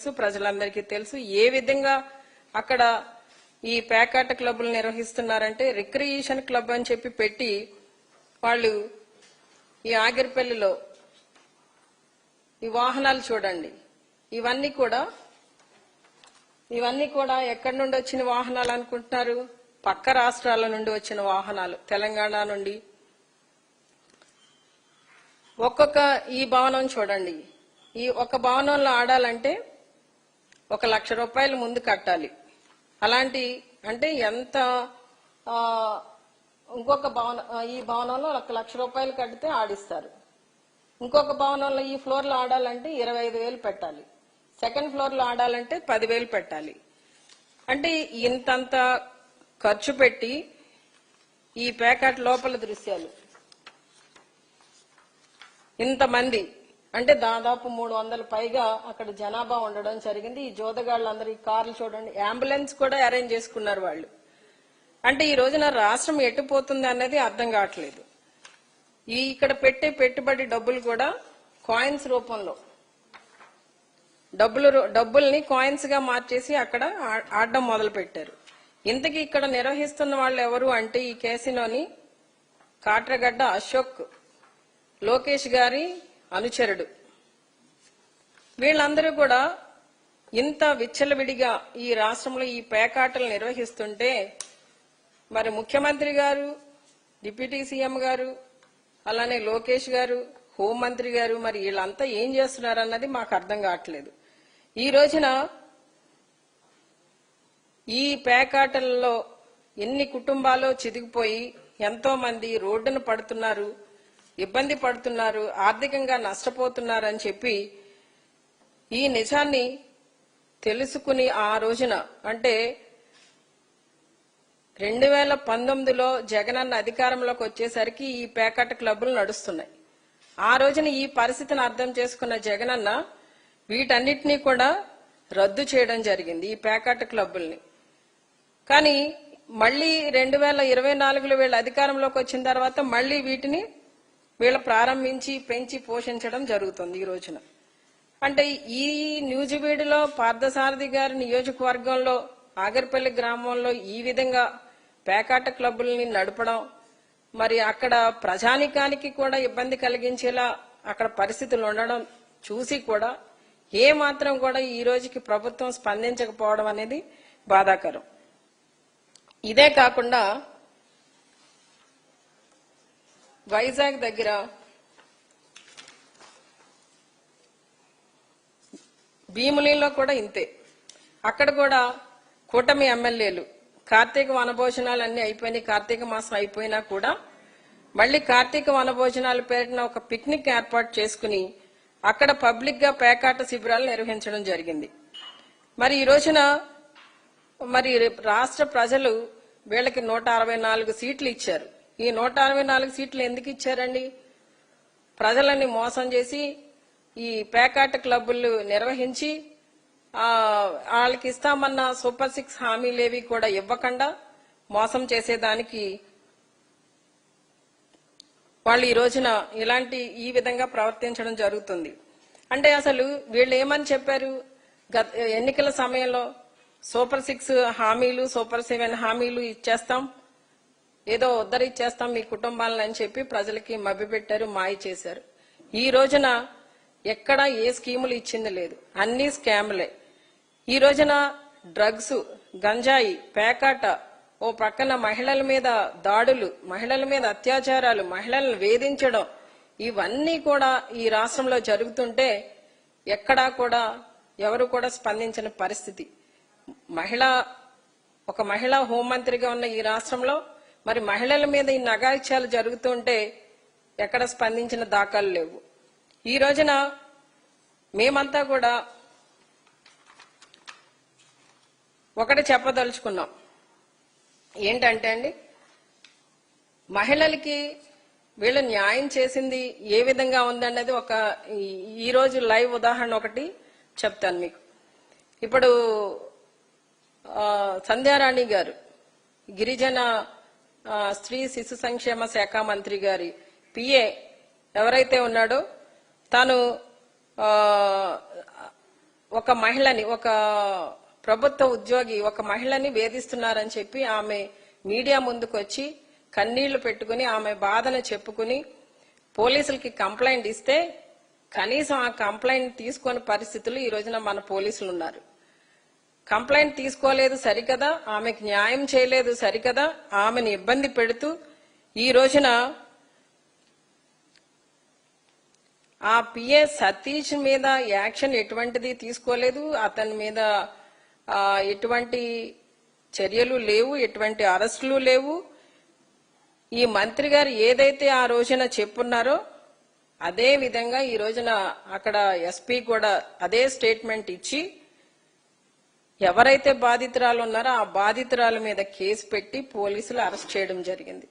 తెలుసు ప్రజలందరికీ తెలుసు ఏ విధంగా అక్కడ ఈ పేకాట క్లబ్లు నిర్వహిస్తున్నారంటే రిక్రియేషన్ క్లబ్ అని చెప్పి పెట్టి వాళ్ళు ఈ ఆగిరిపల్లిలో ఈ వాహనాలు చూడండి. ఇవన్నీ కూడా ఇవన్నీ కూడా ఎక్కడి నుండి వచ్చిన వాహనాలు అనుకుంటున్నారు? పక్క రాష్ట్రాల నుండి వచ్చిన వాహనాలు తెలంగాణ నుండి. ఒక్కొక్క ఈ భవనం చూడండి. ఈ ఒక భవనంలో ఆడాలంటే ఒక లక్ష రూపాయలు ముందు కట్టాలి. అలాంటి అంటే ఎంత ఇంకొక భవనం ఈ భవనంలో ఒక లక్ష రూపాయలు కడితే ఆడిస్తారు. ఇంకొక భవనంలో ఈ ఫ్లోర్లో ఆడాలంటే ఇరవై ఐదు వేలు పెట్టాలి. సెకండ్ ఫ్లోర్లో ఆడాలంటే పదివేలు పెట్టాలి. అంటే ఇంతంత ఖర్చు పెట్టి ఈ ప్యాకెట్ లోపల దృశ్యాలు. ఇంతమంది అంటే దాదాపు మూడు వందల పైగా అక్కడ జనాభా ఉండడం జరిగింది. ఈ జోదగాళ్ళందరూ ఈ కార్లు చూడండి. అంబులెన్స్ కూడా అరేంజ్ చేసుకున్నారు వాళ్ళు. అంటే ఈ రోజున రాష్ట్రం ఎట్టుపోతుంది అనేది అర్థం కావట్లేదు. ఈ ఇక్కడ పెట్టే పెట్టుబడి డబ్బులు కూడా కాయిన్స్ రూపంలో. డబ్బులు డబ్బుల్ని కాయిన్స్గా మార్చేసి అక్కడ ఆడడం మొదలు పెట్టారు ఇంతకీ ఇక్కడ నిర్వహిస్తున్న వాళ్ళు ఎవరు అంటే ఈ కేసులోని కాట్రగడ్డ అశోక్ లోకేష్ గారి అనుచరుడు. వీళ్ళందరూ కూడా ఇంత విచ్చలవిడిగా ఈ రాష్ట్రంలో ఈ పేకాటలు నిర్వహిస్తుంటే మరి ముఖ్యమంత్రి గారు డిప్యూటీ సీఎం గారు అలానే లోకేష్ గారు హోంమంత్రి గారు మరి వీళ్ళంతా ఏం చేస్తున్నారు అన్నది మాకు అర్థం కావట్లేదు. ఈ రోజున ఈ పేకాటలలో ఎన్ని కుటుంబాలు చిదిగిపోయి ఎంతో మంది రోడ్డున పడుతున్నారు ఇబ్బంది పడుతున్నారు ఆర్థికంగా నష్టపోతున్నారు అని చెప్పి ఈ నిజాన్ని తెలుసుకుని ఆ రోజున అంటే రెండు వేల పంతొమ్మిదిలో జగనన్న అధికారంలోకి వచ్చేసరికి ఈ పేకాట క్లబ్బులు నడుస్తున్నాయి. ఆ రోజున ఈ పరిస్థితిని అర్థం చేసుకున్న జగనన్న వీటన్నిటినీ కూడా రద్దు చేయడం జరిగింది ఈ పేకాట క్లబ్బుల్ని. కానీ మళ్ళీ రెండు వేల ఇరవై నాలుగులో వీళ్ళు అధికారంలోకి వచ్చిన తర్వాత మళ్ళీ వీటిని వీళ్ళు ప్రారంభించి పెంచి పోషించడం జరుగుతుంది ఈ రోజున. అంటే ఈ న్యూజివీడులో పార్థసారథి గారి నియోజకవర్గంలో ఆగర్పల్లి గ్రామంలో ఈ విధంగా పేకాట క్లబ్బుల్ని నడపడం మరి అక్కడ ప్రజానికానికి కూడా ఇబ్బంది కలిగించేలా అక్కడ పరిస్థితులు ఉండడం చూసి కూడా ఏ మాత్రం కూడా ఈ రోజుకి ప్రభుత్వం స్పందించకపోవడం అనేది బాధాకరం. ఇదే కాకుండా వైజాగ్ దగ్గర భీములిలో కూడా ఇంతే. అక్కడ కూడా కూటమి ఎమ్మెల్యేలు. కార్తీక వనభోజనాలు అన్ని అయిపోయినాయి. కార్తీక మాసం అయిపోయినా కూడా మళ్ళీ కార్తీక వనభోజనాలు పేరిట ఒక పిక్నిక్ ఏర్పాటు చేసుకుని అక్కడ పబ్లిక్గా పేకాట శిబిరాలు నిర్వహించడం జరిగింది. మరి ఈ రోజున మరి రాష్ట్ర ప్రజలు వీళ్ళకి నూట అరవై నాలుగు సీట్లు ఇచ్చారు. ఈ నూట అరవై నాలుగు సీట్లు ఎందుకు ఇచ్చారండి? ప్రజలని మోసం చేసి ఈ పేకాట క్లబ్బులు నిర్వహించి వాళ్ళకి ఇస్తామన్న సూపర్ సిక్స్ హామీలేవి కూడా ఇవ్వకుండా మోసం చేసేదానికి వాళ్ళు ఈ రోజున ఇలాంటి ఈ విధంగా ప్రవర్తించడం జరుగుతుంది. అంటే అసలు వీళ్ళు ఏమని చెప్పారు? గత ఎన్నికల సమయంలో సూపర్ సిక్స్ హామీలు సూపర్ సెవెన్ హామీలు ఇచ్చేస్తాం ఏదో ఉద్ధరిచ్చేస్తాం మీ కుటుంబాలను అని చెప్పి ప్రజలకి మభ్యపెట్టారు మాయ చేశారు. ఈ రోజున ఎక్కడ ఏ స్కీములు ఇచ్చింది లేదు. అన్ని స్కాములే. ఈ రోజున డ్రగ్స్ గంజాయి పేకాట ఓ పక్కన మహిళల మీద దాడులు మహిళల మీద అత్యాచారాలు మహిళలను వేధించడం ఇవన్నీ కూడా ఈ రాష్ట్రంలో జరుగుతుంటే ఎక్కడా కూడా ఎవరు కూడా స్పందించని పరిస్థితి. మహిళ ఒక మహిళా హోంమంత్రిగా ఉన్న ఈ రాష్ట్రంలో మరి మహిళల మీద ఈ నగాయిత్యాలు జరుగుతుంటే ఎక్కడ స్పందించిన దాఖలు లేవు. ఈ రోజున మేమంతా కూడా ఒకటి చెప్పదలుచుకున్నాం. ఏంటంటే అండి మహిళలకి వీళ్ళు న్యాయం చేసింది ఏ విధంగా ఉందనేది ఒక ఈరోజు లైవ్ ఉదాహరణ ఒకటి చెప్తాను మీకు. ఇప్పుడు సంధ్యారాణి గారు గిరిజన స్త్రీ శిశు సంక్షేమ శాఖ మంత్రి గారి పిఏ ఎవరైతే ఉన్నాడో తాను ఒక మహిళని ఒక ప్రభుత్వ ఉద్యోగి ఒక మహిళని వేధిస్తున్నారని చెప్పి ఆమె మీడియా ముందుకు వచ్చి కన్నీళ్ళు పెట్టుకుని ఆమె బాధను చెప్పుకుని పోలీసులకి కంప్లైంట్ ఇస్తే కనీసం ఆ కంప్లైంట్ తీసుకొని పరిస్థితులు ఈ రోజున మన పోలీసులు ఉన్నారు కంప్లైంట్ తీసుకోలేదు సరికదా ఆమెకు న్యాయం చేయలేదు సరికదా ఆమెను ఇబ్బంది పెడుతూ ఈ రోజున ఆ పిఏ సతీష్ మీద యాక్షన్ ఎటువంటిది తీసుకోలేదు అతని మీద ఎటువంటి చర్యలు లేవు ఎటువంటి అరెస్టులు లేవు. ఈ మంత్రి గారు ఏదైతే ఆ రోజున చెప్పున్నారో అదే విధంగా ఈ రోజున అక్కడ ఎస్పీ కూడా అదే స్టేట్మెంట్ ఇచ్చి ఎవరైతే బాధితురాలు ఉన్నారో ఆ బాధితురాల మీద కేసు పెట్టి పోలీసులు అరెస్ట్ చేయడం జరిగింది.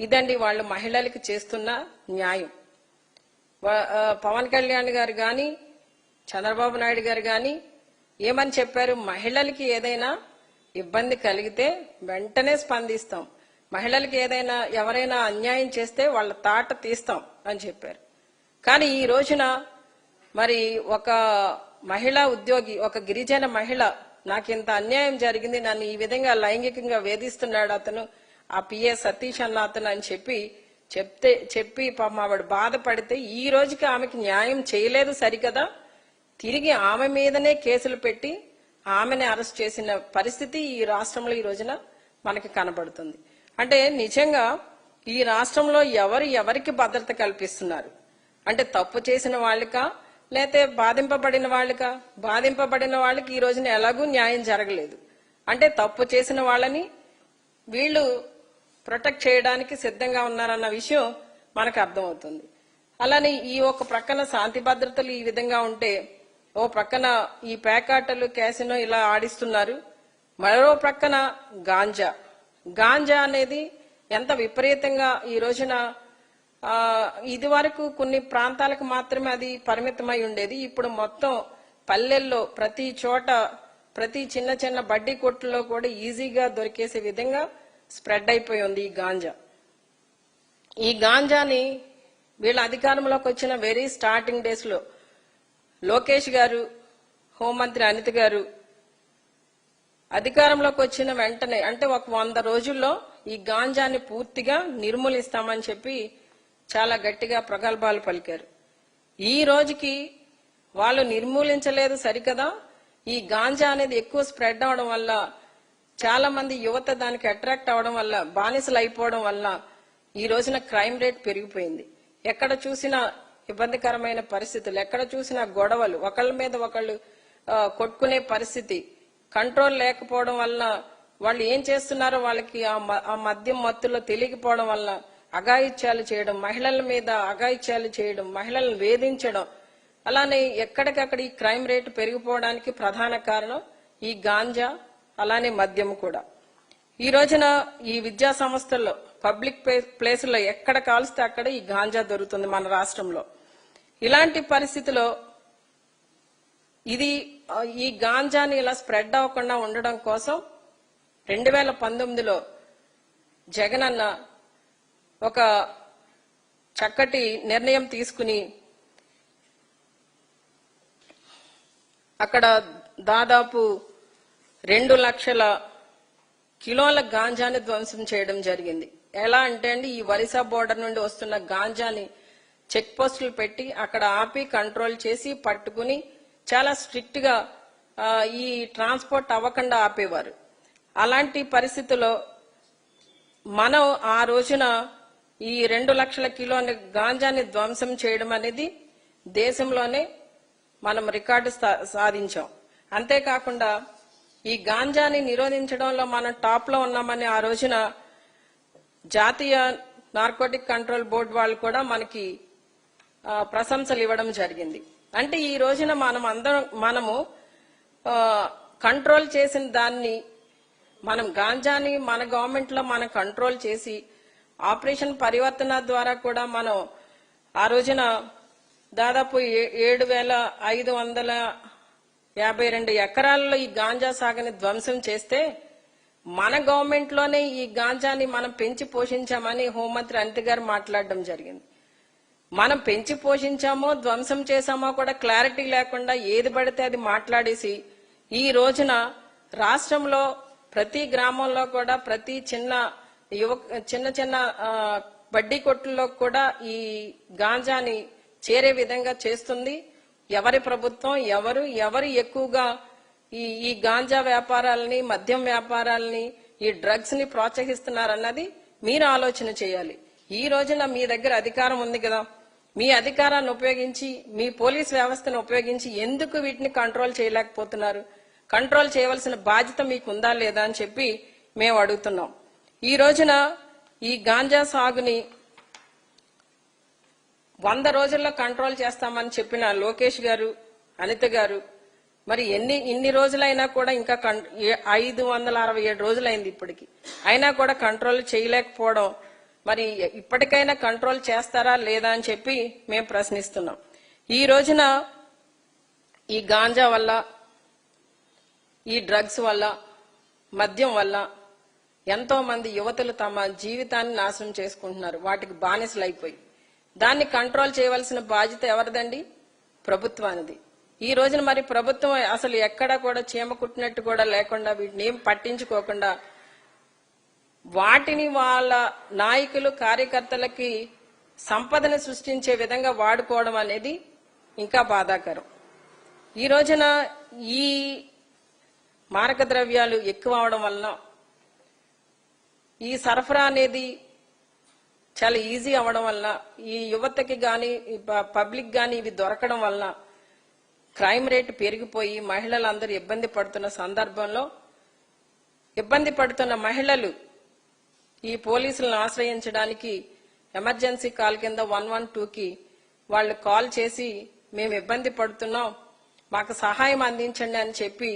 ఇదండి వాళ్ళు మహిళలకు చేస్తున్న న్యాయం. పవన్ కళ్యాణ్ గారు గాని చంద్రబాబు నాయుడు గారు గాని ఏమని చెప్పారు? మహిళలకి ఏదైనా ఇబ్బంది కలిగితే వెంటనే స్పందిస్తాం. మహిళలకి ఏదైనా ఎవరైనా అన్యాయం చేస్తే వాళ్ళ తాట తీస్తాం అని చెప్పారు. కానీ ఈ రోజున మరి ఒక మహిళా ఉద్యోగి ఒక గిరిజన మహిళ నాకు ఇంత అన్యాయం జరిగింది నన్ను ఈ విధంగా లైంగికంగా వేధిస్తున్నాడు అతను ఆ పిఏ సతీష్ అన్న అతను అని చెప్పి చెప్తే చెప్పి పాపం ఆవిడ బాధపడితే ఈ రోజుకి ఆమెకి న్యాయం చేయలేదు సరికదా తిరిగి ఆమె మీదనే కేసులు పెట్టి ఆమెని అరెస్ట్ చేసిన పరిస్థితి ఈ రాష్ట్రంలో ఈ రోజున మనకి కనబడుతుంది. అంటే నిజంగా ఈ రాష్ట్రంలో ఎవరు ఎవరికి భద్రత కల్పిస్తున్నారు? అంటే తప్పు చేసిన వాళ్ళకా? లేతే బాధింపబడిన వాళ్ళకా? బాధింపబడిన వాళ్ళకి ఈ రోజున ఎలాగూ న్యాయం జరగలేదు. అంటే తప్పు చేసిన వాళ్ళని వీళ్ళు ప్రొటెక్ట్ చేయడానికి సిద్ధంగా ఉన్నారన్న విషయం మనకు అర్థమవుతుంది. అలానే ఈ ఒక ప్రక్కన శాంతి భద్రతలు ఈ విధంగా ఉంటే ఓ ప్రక్కన ఈ పేకాటలు క్యాసినో ఇలా ఆడిస్తున్నారు. మరో ప్రక్కన గాంజా. గాంజా అనేది ఎంత విపరీతంగా ఈ రోజున ఇది వరకు కొన్ని ప్రాంతాలకు మాత్రమే అది పరిమితమై ఉండేది. ఇప్పుడు మొత్తం పల్లెల్లో ప్రతి చోట ప్రతి చిన్న చిన్న బడ్డీ కొట్టులో కూడా ఈజీగా దొరికేసే విధంగా స్ప్రెడ్ అయిపోయి ఉంది ఈ గాంజా. ఈ గాంజాని వీళ్ళ అధికారంలోకి వచ్చిన వెరీ స్టార్టింగ్ డేస్లో లోకేష్ గారు హోంమంత్రి అనిత్ గారు అధికారంలోకి వచ్చిన వెంటనే అంటే ఒక వంద రోజుల్లో ఈ గాంజాని పూర్తిగా నిర్మూలిస్తామని చెప్పి చాలా గట్టిగా ప్రగల్భాలు పలికారు. ఈ రోజుకి వాళ్ళు నిర్మూలించలేదు సరికదా? ఈ గాంజా అనేది ఎక్కువ స్ప్రెడ్ అవడం వల్ల చాలా మంది యువత దానికి అట్రాక్ట్ అవడం వల్ల బానిసలు అయిపోవడం వల్ల ఈ రోజున క్రైమ్ రేట్ పెరిగిపోయింది. ఎక్కడ చూసినా ఇబ్బందికరమైన పరిస్థితులు ఎక్కడ చూసినా గొడవలు ఒకళ్ళ మీద ఒకళ్ళు కొట్టుకునే పరిస్థితి కంట్రోల్ లేకపోవడం వల్ల వాళ్ళు ఏం చేస్తున్నారో వాళ్ళకి ఆ మ- ఆ మద్యం మత్తులో తెలియకపోవడం వల్ల అఘాయిత్యాలు చేయడం మహిళల మీద అఘాయిత్యాలు చేయడం మహిళలను వేధించడం అలానే ఎక్కడికక్కడ ఈ క్రైమ్ రేటు పెరిగిపోవడానికి ప్రధాన కారణం ఈ గాంజా అలానే మద్యం కూడా. ఈ రోజున ఈ విద్యా సంస్థల్లో పబ్లిక్ ప్లేసుల్లో ఎక్కడ కాల్స్తే అక్కడ ఈ గాంజా దొరుకుతుంది మన రాష్ట్రంలో. ఇలాంటి పరిస్థితిలో ఇది ఈ గాంజాని ఇలా స్ప్రెడ్ అవ్వకుండా ఉండడం కోసం రెండు వేల పంతొమ్మిదిలో జగన్ అన్న ఒక చక్కటి నిర్ణయం తీసుకుని అక్కడ దాదాపు రెండు లక్షల కిలోల గాంజాని ధ్వంసం చేయడం జరిగింది. ఎలా అంటే అండి ఈ వరిసా బోర్డర్ నుండి వస్తున్న గాంజాని చెక్ పోస్టులు పెట్టి అక్కడ ఆపి కంట్రోల్ చేసి పట్టుకుని చాలా స్ట్రిక్ట్గా ఈ ట్రాన్స్పోర్ట్ అవ్వకుండా ఆపేవారు. అలాంటి పరిస్థితుల్లో మనం ఆ రోజున ఈ రెండు లక్షల కిలోల గాంజాని ధ్వంసం చేయడం అనేది దేశంలోనే మనం రికార్డు సా- సాధించాం. అంతేకాకుండా ఈ గాంజాని నిరోధించడంలో మనం టాప్లో ఉన్నామని ఆ రోజున జాతీయ నార్కోటిక్ కంట్రోల్ బోర్డు వాళ్ళు కూడా మనకి ప్రశంసలు ఇవ్వడం జరిగింది. అంటే ఈ రోజున మనం అందరం మనము కంట్రోల్ చేసిన దాన్ని మనం గాంజాని మన గవర్నమెంట్లో మనం కంట్రోల్ చేసి ఆపరేషన్ పరివర్తన ద్వారా కూడా మనం ఆ రోజున దాదాపు ఏ- ఏడు వేల ఐదు వందల యాభై రెండు ఎకరాల్లో ఈ గాంజా సాగుని ధ్వంసం చేస్తే మన గవర్నమెంట్లోనే ఈ గాంజాని మనం పెంచి పోషించామని హోంమంత్రి అంతి గారు మాట్లాడడం జరిగింది. మనం పెంచి పోషించామో ధ్వంసం చేశామో కూడా క్లారిటీ లేకుండా ఏది పడితే అది మాట్లాడేసి ఈ రోజున రాష్ట్రంలో ప్రతి గ్రామంలో కూడా ప్రతి చిన్న యువ చిన్న చిన్న బడ్డీ కొట్టుల్లో కూడా ఈ గాంజాని చేరే విధంగా చేస్తుంది. ఎవరి ప్రభుత్వం ఎవరు ఎవరు ఎక్కువగా ఈ ఈ గాంజా వ్యాపారాలని మద్యం వ్యాపారాలని ఈ డ్రగ్స్ని ప్రోత్సహిస్తున్నారన్నది మీరు ఆలోచన చేయాలి. ఈ రోజున మీ దగ్గర అధికారం ఉంది కదా. మీ అధికారాన్ని ఉపయోగించి మీ పోలీస్ వ్యవస్థను ఉపయోగించి ఎందుకు వీటిని కంట్రోల్ చేయలేకపోతున్నారు? కంట్రోల్ చేయవలసిన బాధ్యత మీకు ఉందా లేదా అని చెప్పి మేము అడుగుతున్నాం. ఈ రోజున ఈ గాంజా సాగుని వంద రోజుల్లో కంట్రోల్ చేస్తామని చెప్పిన లోకేష్ గారు అనిత గారు మరి ఎన్ని ఇన్ని రోజులైనా కూడా ఇంకా ఐదు వందల అరవై ఏడు రోజులైంది ఇప్పటికి. అయినా కూడా కంట్రోల్ చేయలేకపోవడం మరి ఇప్పటికైనా కంట్రోల్ చేస్తారా లేదా అని చెప్పి మేము ప్రశ్నిస్తున్నాం. ఈ రోజున ఈ గాంజా వల్ల ఈ డ్రగ్స్ వల్ల మద్యం వల్ల ఎంతో మంది యువతులు తమ జీవితాన్ని నాశనం చేసుకుంటున్నారు. వాటికి బానిసలు అయిపోయి. దాన్ని కంట్రోల్ చేయవలసిన బాధ్యత ఎవరిదండి? ప్రభుత్వానిది. ఈ రోజున మరి ప్రభుత్వం అసలు ఎక్కడా కూడా చీమ కుట్టినట్టు కూడా లేకుండా వీటిని ఏం పట్టించుకోకుండా వాటిని వాళ్ళ నాయకులు కార్యకర్తలకి సంపదను సృష్టించే విధంగా వాడుకోవడం అనేది ఇంకా బాధాకరం. ఈ రోజున ఈ మారక ద్రవ్యాలు ఎక్కువ అవడం వలన ఈ సరఫరా అనేది చాలా ఈజీ అవ్వడం వల్ల ఈ యువతకి కానీ ప- పబ్లిక్ కానీ ఇవి దొరకడం వలన క్రైమ్ రేట్ పెరిగిపోయి మహిళలందరూ ఇబ్బంది పడుతున్న సందర్భంలో ఇబ్బంది పడుతున్న మహిళలు ఈ పోలీసులను ఆశ్రయించడానికి ఎమర్జెన్సీ కాల్ కింద వన్ వన్ టూకి వాళ్ళు కాల్ చేసి మేము ఇబ్బంది పడుతున్నాం మాకు సహాయం అందించండి అని చెప్పి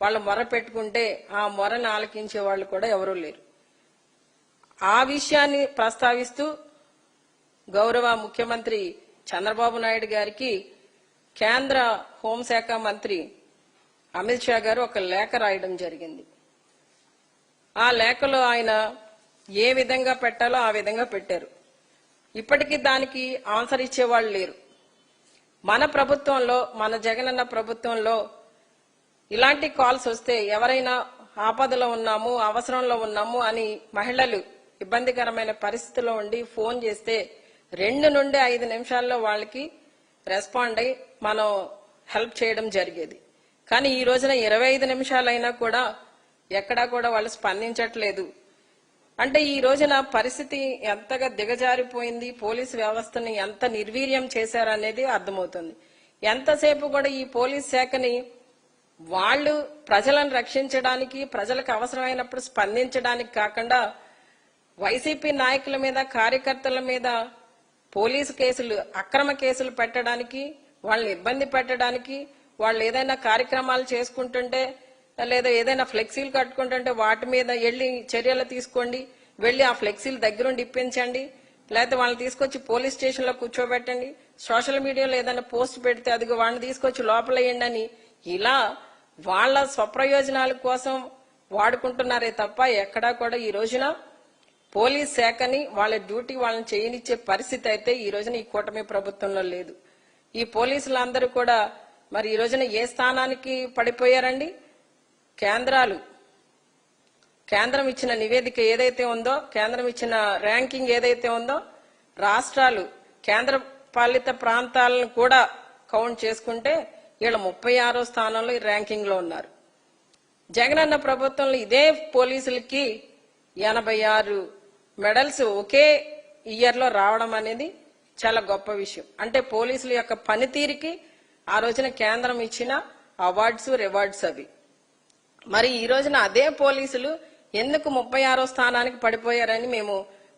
వాళ్ళు మొర పెట్టుకుంటే ఆ మొరను ఆలకించే వాళ్ళు కూడా ఎవరూ లేరు. ఆ విషయాన్ని ప్రస్తావిస్తూ గౌరవ ముఖ్యమంత్రి చంద్రబాబు నాయుడు గారికి కేంద్ర హోంశాఖ మంత్రి అమిత్ షా గారు ఒక లేఖ రాయడం జరిగింది. ఆ లేఖలో ఆయన ఏ విధంగా పెట్టాలో ఆ విధంగా పెట్టారు. ఇప్పటికీ దానికి ఆన్సర్ ఇచ్చేవాళ్ళు లేరు. మన ప్రభుత్వంలో మన జగనన్న ప్రభుత్వంలో ఇలాంటి కాల్స్ వస్తే ఎవరైనా ఆపదలో ఉన్నాము అవసరంలో ఉన్నాము అని మహిళలు ఇబ్బందికరమైన పరిస్థితిలో ఉండి ఫోన్ చేస్తే రెండు నుండి ఐదు నిమిషాల్లో వాళ్ళకి రెస్పాండ్ అయి మనం హెల్ప్ చేయడం జరిగేది. కానీ ఈ రోజున ఇరవై ఐదు నిమిషాలైనా కూడా ఎక్కడా కూడా వాళ్ళు స్పందించట్లేదు. అంటే ఈ రోజున పరిస్థితి ఎంతగా దిగజారిపోయింది పోలీసు వ్యవస్థని ఎంత నిర్వీర్యం చేశారనేది అర్థమవుతుంది. ఎంతసేపు కూడా ఈ పోలీస్ శాఖని వాళ్ళు ప్రజలను రక్షించడానికి ప్రజలకు అవసరమైనప్పుడు స్పందించడానికి కాకుండా వైసీపీ నాయకుల మీద కార్యకర్తల మీద పోలీసు కేసులు అక్రమ కేసులు పెట్టడానికి వాళ్ళని ఇబ్బంది పెట్టడానికి వాళ్ళు ఏదైనా కార్యక్రమాలు చేసుకుంటుంటే లేదా ఏదైనా ఫ్లెక్సీలు కట్టుకుంటుంటే వాటి మీద వెళ్ళి చర్యలు తీసుకోండి. వెళ్ళి ఆ ఫ్లెక్సీలు దగ్గరుండి ఇప్పించండి. లేకపోతే వాళ్ళని తీసుకొచ్చి పోలీస్ స్టేషన్లో కూర్చోబెట్టండి. సోషల్ మీడియాలో ఏదైనా పోస్ట్ పెడితే అది వాళ్ళని తీసుకొచ్చి లోపలేయండి అని ఇలా వాళ్ళ స్వప్రయోజనాల కోసం వాడుకుంటున్నారే తప్ప ఎక్కడా కూడా ఈ రోజున పోలీస్ శాఖని వాళ్ళ డ్యూటీ వాళ్ళని చేయనిచ్చే పరిస్థితి అయితే ఈ రోజున ఈ కూటమి ప్రభుత్వంలో లేదు. ఈ పోలీసులందరూ కూడా మరి ఈ రోజున ఏ స్థానానికి పడిపోయారండి? కేంద్రాలు. కేంద్రం ఇచ్చిన నివేదిక ఏదైతే ఉందో కేంద్రం ఇచ్చిన ర్యాంకింగ్ ఏదైతే ఉందో రాష్ట్రాలు కేంద్ర పాలిత ప్రాంతాలను కూడా కౌంట్ చేసుకుంటే వీళ్ళ ముప్పై ఆరో స్థానంలో ఈ ర్యాంకింగ్లో ఉన్నారు. జగనన్న ప్రభుత్వంలో ఇదే పోలీసులకి ఎనభై ఆరు మెడల్స్ ఒకే ఇయర్లో రావడం అనేది చాలా గొప్ప విషయం. అంటే పోలీసుల యొక్క పనితీరుకి ఆ రోజున కేంద్రం ఇచ్చిన అవార్డ్స్ రివార్డ్స్ అవి. మరి ఈ రోజున అదే పోలీసులు ఎందుకు ముప్పై ఆరో స్థానానికి పడిపోయారని మేము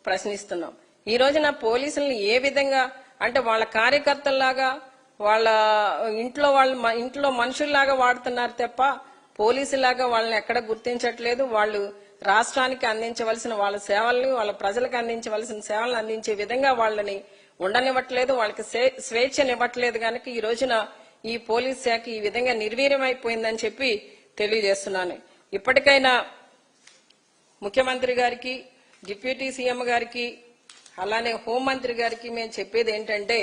ప్రశ్నిస్తున్నాం. ఈ రోజున పోలీసులను ఏ విధంగా అంటే వాళ్ళ కార్యకర్తల్లాగా వాళ్ళ ఇంట్లో వాళ్ళ ఇంట్లో మనుషుల్లాగా వాడుతున్నారు తప్ప పోలీసులాగా వాళ్ళని ఎక్కడ గుర్తించట్లేదు. వాళ్ళు రాష్ట్రానికి అందించవలసిన వాళ్ళ సేవల్ని వాళ్ళ ప్రజలకు అందించవలసిన సేవలను అందించే విధంగా వాళ్ళని ఉండనివ్వట్లేదు వాళ్ళకి స్వేచ్ఛనివ్వట్లేదు కనుక ఈ రోజున ఈ పోలీస్ శాఖ ఈ విధంగా నిర్వీర్యమైపోయిందని చెప్పి తెలియజేస్తున్నాను. ఇప్పటికైనా ముఖ్యమంత్రి గారికి డిప్యూటీ సీఎం గారికి అలానే హోంమంత్రి గారికి మేము చెప్పేది ఏంటంటే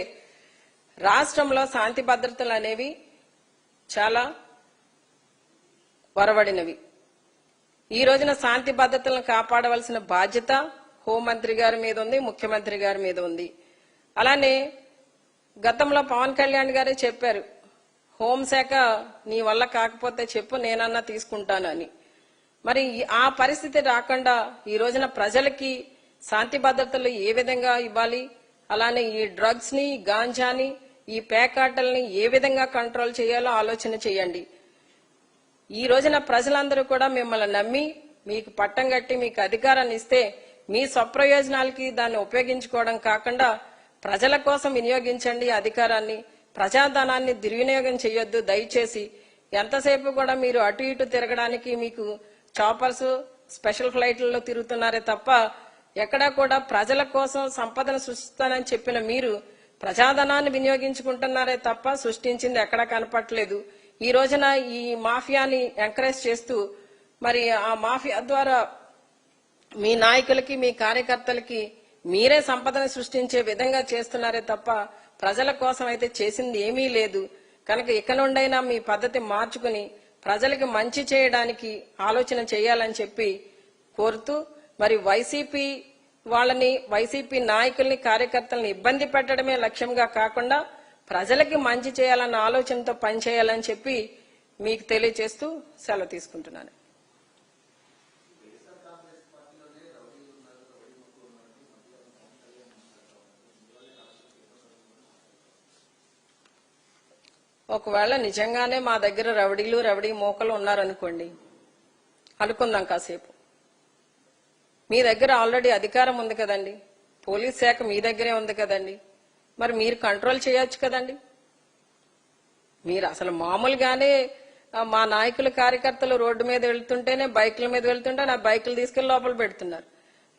రాష్ట్రంలో శాంతి భద్రతలు అనేవి చాలా వరవడినవి. ఈ రోజున శాంతి భద్రతలను కాపాడవలసిన బాధ్యత హోంమంత్రి గారి మీద ఉంది ముఖ్యమంత్రి గారి మీద ఉంది. అలానే గతంలో పవన్ కళ్యాణ్ గారే చెప్పారు హోంశాఖ నీ వల్ల కాకపోతే చెప్పు నేనన్నా తీసుకుంటానని. మరి ఆ పరిస్థితి రాకుండా ఈ రోజున ప్రజలకి శాంతి భద్రతలు ఏ విధంగా ఇవ్వాలి? అలానే ఈ డ్రగ్స్ని గాంజాని ఈ పేకాటల్ని ఏ విధంగా కంట్రోల్ చేయాలో ఆలోచన చేయండి. ఈ రోజున ప్రజలందరూ కూడా మిమ్మల్ని నమ్మి మీకు పట్టం కట్టి మీకు అధికారాన్ని ఇస్తే మీ స్వప్రయోజనాలకి దాన్ని ఉపయోగించుకోవడం కాకుండా ప్రజల కోసం వినియోగించండి అధికారాన్ని ప్రజాధనాన్ని దుర్వినియోగం చేయొద్దు దయచేసి. ఎంతసేపు కూడా మీరు అటు ఇటు తిరగడానికి మీకు చాపర్స్ స్పెషల్ ఫ్లైట్లలో తిరుగుతున్నారే తప్ప ఎక్కడా కూడా ప్రజల కోసం సంపదను సృష్టిస్తానని చెప్పిన మీరు ప్రజాధనాన్ని వినియోగించుకుంటున్నారే తప్ప సృష్టించింది ఎక్కడా కనపట్లేదు ఈ రోజున ఈ మాఫియాని ఎంకరేజ్ చేస్తూ మరి ఆ మాఫియా ద్వారా మీ నాయకులకి మీ కార్యకర్తలకి మీరే సంపదను సృష్టించే విధంగా చేస్తున్నారే తప్ప ప్రజల కోసం అయితే చేసింది ఏమీ లేదు. కనుక ఇక నుండైనా మీ పద్ధతి మార్చుకుని ప్రజలకి మంచి చేయడానికి ఆలోచన చేయాలని చెప్పి కోరుతూ మరి వైసీపీ వాళ్ళని వైసీపీ నాయకుల్ని కార్యకర్తల్ని ఇబ్బంది పెట్టడమే లక్ష్యంగా కాకుండా ప్రజలకి మంచి చేయాలన్న ఆలోచనతో పనిచేయాలని చెప్పి మీకు తెలియజేస్తూ సెలవు తీసుకుంటున్నాను. ఒకవేళ నిజంగానే మా దగ్గర రవడీలు రవడీ మోకలు ఉన్నారనుకోండి అనుకుందాం కాసేపు. మీ దగ్గర ఆల్రెడీ అధికారం ఉంది కదండి. పోలీస్ శాఖ మీ దగ్గరే ఉంది కదండి. మరి మీరు కంట్రోల్ చేయొచ్చు కదండి. మీరు అసలు మామూలుగానే మా నాయకులు కార్యకర్తలు రోడ్డు మీద వెళ్తుంటేనే బైకుల మీద వెళ్తుంటే నా బైకులు తీసుకెళ్ళి లోపల పెడుతున్నారు.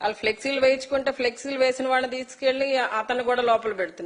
వాళ్ళు ఫ్లెక్సీలు వేయించుకుంటే ఫ్లెక్సీలు వేసిన వాళ్ళని తీసుకెళ్ళి అతను కూడా లోపల పెడుతున్నారు.